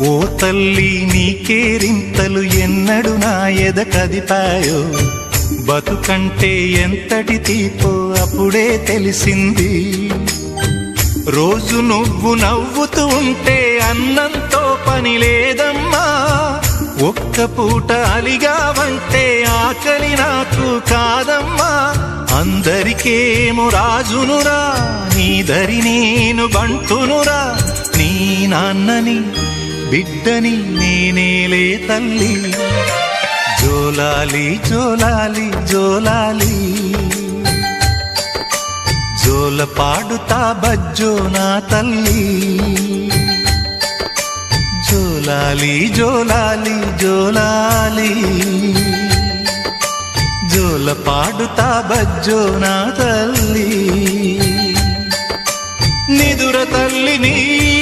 ఓ తల్లి నీకేరింతలు ఎన్నడు నా ఎద కదిపాయో? బతుకంటే ఎంతటి తీపో అప్పుడే తెలిసింది. రోజు నువ్వు నవ్వుతూ ఉంటే అన్నంతో పని లేదమ్మా. ఒక్క పూట అలిగావంటే ఆకలి నాకు కాదమ్మా. అందరికేమో రాజునురా నీ దరి నేను బంటునురా నీ నాన్నని బిడ్డని నేనేలే తల్లి. జోలాలి జోలాలి జోలాలి. జోల పాడుతా బజ్జో నా తల్లి. జోలాలి జోలాలి జోలాలి. జోల పాడుతా బజ్జో నా తల్లి. నిదుర తల్లి నీ